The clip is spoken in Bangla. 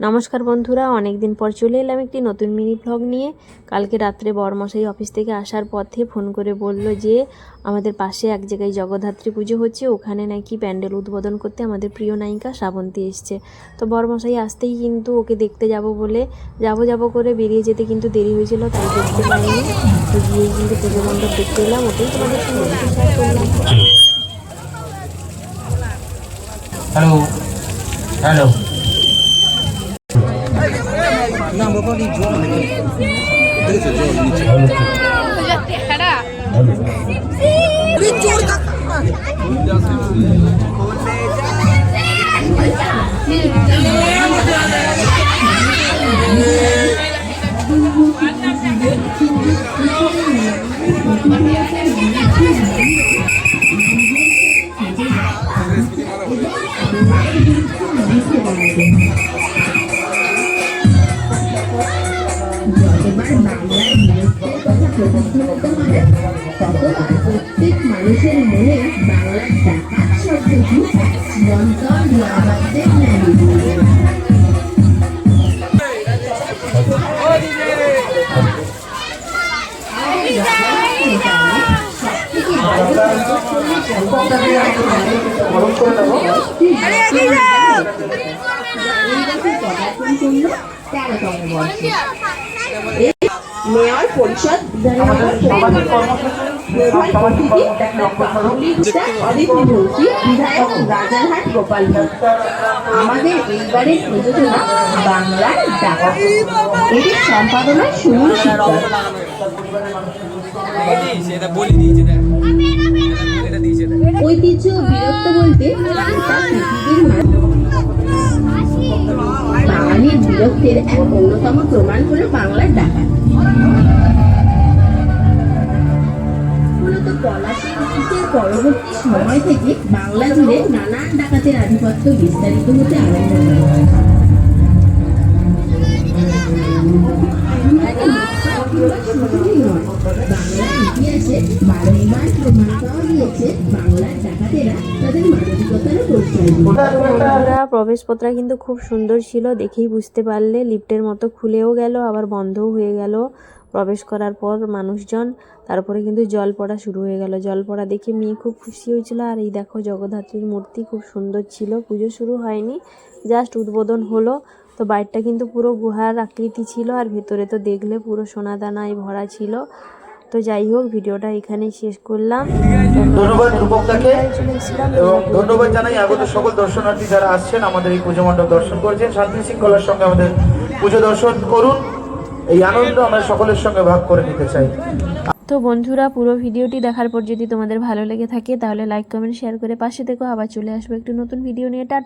নমস্কার বন্ধুরা অনেক দিন পর চলে এলাম একটি নতুন মিনি ব্লগ নিয়ে। কালকে রাত্রে বরমশাই অফিস থেকে আসার পথে ফোন করে বলল যে, আমাদের পাশে এক জায়গায় জগদ্ধাত্রী পুজো হচ্ছে, ওখানে নাকি প্যান্ডেল উদ্বোধন করতে আমাদের প্রিয় নায়িকা শ্রাবন্তী এসছে। তো বরমশাই আসতেই কিন্তু ওকে দেখতে যাব বলে যাব যাব করে বেরিয়ে যেতে কিন্তু দেরি হয়েছিল, তাই দেখতে পাইনি। তো গিয়ে কিন্তু পুজো মণ্ডপ দেখতে এলাম, ওটাই তোমাদের সঙ্গে হ্যালো হ্যালো না বাবা জল দেখেছে নিচে প্রত্যেক মানুষের মনে বাংলার ডাকাত শব্দটি মন্তর আমাদের ন্যায় তেরোতম বর্ষ মেয়র পরিষদ বিধায়ক রাজারহাট আমাদের এইবারের প্রযোজনা বাংলার ডাকা। এটির সম্পাদনা সুনীল ঐতিহ্য বীরত্ব বলতে বাঙালির বীরত্বের এক অন্যতম প্রমাণ হলো বাংলার ডাকাত। পরবর্তী সময় থেকে বাংলা জুড়ে নানান ডাকাতের আধিপত্য বিস্তারিত হতে আরম্ভ করে পরিচয় দিয়েছে। কিন্তু খুব সুন্দর ছিল, দেখেই বুঝতে পারলে। লিফটের মতো খুলেও গেল, আবার বন্ধও হয়ে গেল। প্রবেশ করার পর মানুষজন, তারপরে কিন্তু জল পড়া শুরু হয়ে গেল। জল পড়া দেখে মেয়ে খুব খুশি হয়েছিল। আর এই দেখো, জগদ্ধাত্রীর মূর্তি খুব সুন্দর ছিল। পুজো শুরু হয়নি, জাস্ট উদ্বোধন হলো। তো বাইরটা কিন্তু পুরো গুহার আকৃতি ছিল আর ভেতরে তো দেখলে পুরো সোনা দানায় ভরা ছিল। তো যাই হোক ভিডিওটা এখানেই শেষ করলাম। ধন্যবাদ রূপকদাকে এবং ধন্যবাদ জানাই আগত সকল দর্শনার্থী যারা আসছেন আমাদের এই পুজো মণ্ডপ দর্শন করছেন। শান্তি শৃঙ্খলার সঙ্গে আমাদের পুজো দর্শন করুন। এই আনন্দ আমরা সকলের সঙ্গে ভাগ করে নিতে চাই। তো বন্ধুরা পুরো ভিডিওটি দেখার পর যদি তোমাদের ভালো লেগে থাকে তাহলে লাইক কমেন্ট শেয়ার করে পাশে থেকো আবার চলে আসব। একটু নতুন ভিডিও নিয়ে। টাটা।